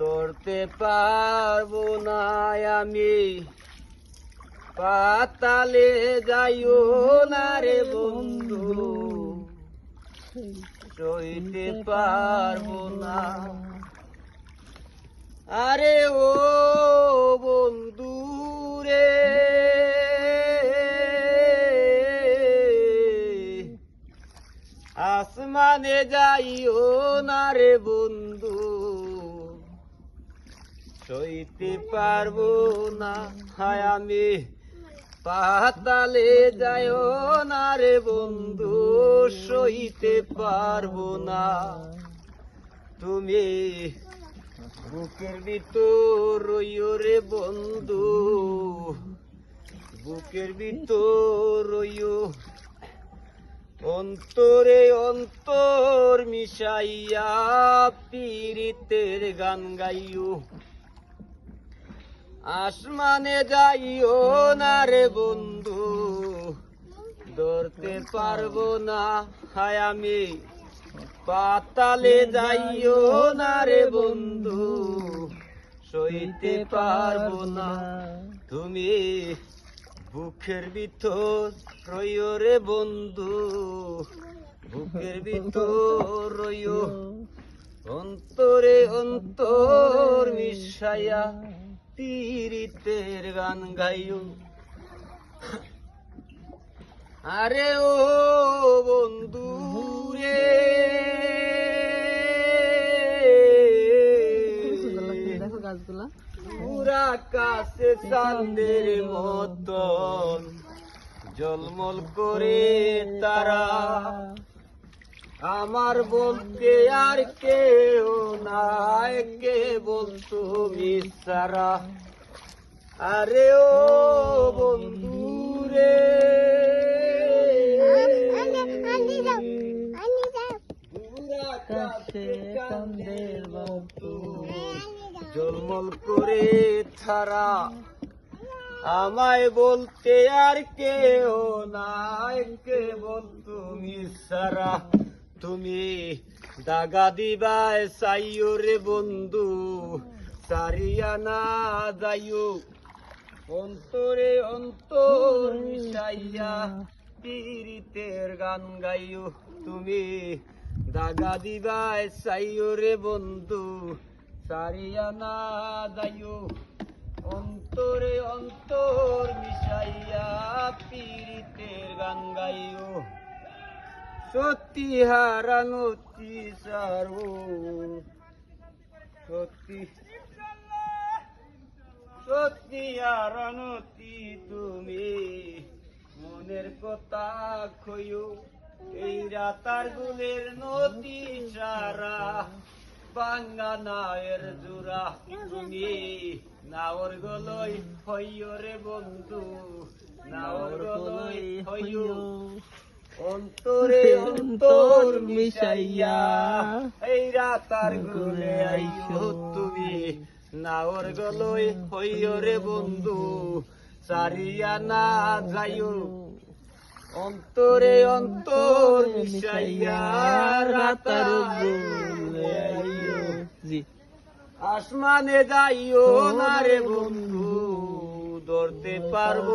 ধরতে পারব না আমি। পাতালে যাইও না রে বন্ধু। সইতে পারব না। আরে ও বন্ধু রে। আসমানে যাইও না রে বন্ধু। সইতে পারব না। হায় আমি পাতালে যাইও না রে বন্ধু, সইতে পারব না। তুমি বুকের ভিতর রইও রে বন্ধু, বুকের ভিতর রইও। অন্তরে অন্তর মিশাইয়া পীড়িতের গান গাইও। আসমানে যাইও না রে বন্ধু। ধরতে পারব না। হায় আমি। পাতালে যাইও না রে বন্ধু। সইতে পারব না। তুমি বুকের ভিতর রইও রে বন্ধু। বুকের ভিতর রইও। অন্তরে অন্তর মিশাইয়া তীরিতের গান গাইও। আরে ও বন্ধু রে। পুরা কাছে চাঁদের মতন জলমল করে তারা। আমার বলতে আর কেউ নাই কে বলতো মিসারা আরে ও বন্ধু রে। জলমল করে থারা আমায় বলতে আর কেউ নাই কে বল তুমি সারা তুমি দাগা দিবায় চাইও রে বন্ধু, সারিয়া না যাইও অন্তরে অন্তর মিশাইয়া পীড়িতের গান গাইও তুমি দাগা দিবায় চাইও রে বন্ধু, সারিয়া না যাইও অন্তরে অন্তর মিশাইয়া পীড়িতের গান গাইও সত্যি হারানতি সারো সত্যি সত্যি হারানতি তুমি। মনের কথা খইও এই রাতার গুলের নদী সারা। বাঙ্গা নায়ের জোড়া তুমি। নাওর গলই হইও রে বন্ধু, নাওর গলই হইও অন্তরে অন্তর মিশাইয়া এই রাতার গুলে আইও তুমি। নাওর গলই হইও রে বন্ধু। সারিয়া না যাইও। অন্তরে অন্তর মিশাইয়া রাতার গুলে আইও। জি। আসমানে যাইও না রে বন্ধু। ধরতে পারব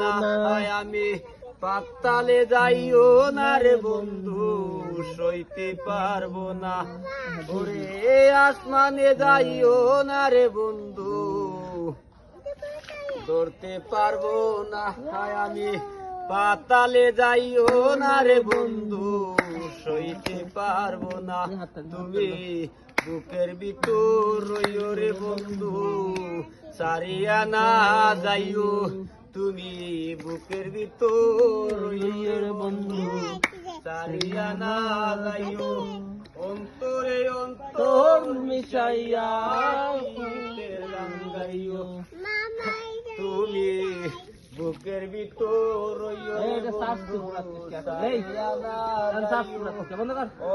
না আমি। পাতালে যাইও না রে বন্ধু, সইতে পারব না। ওরে আসমানে যাইও না রে বন্ধু, ধরতে পারব না। আমি পাতালে যাইও না রে বন্ধু, সইতে পারব না। তুমি বুকের ভিতর রইও রে বন্ধু সারিয়া না যাইও। তুমি বুকের ভিতর রইও রে বন্ধু সারিয়া না যাইও। অন্তরে অন্তর মিশাইয়া গীতের গান গাইও তুমি বুকের ভিতর রইও রে বন্ধু, সারিয়া না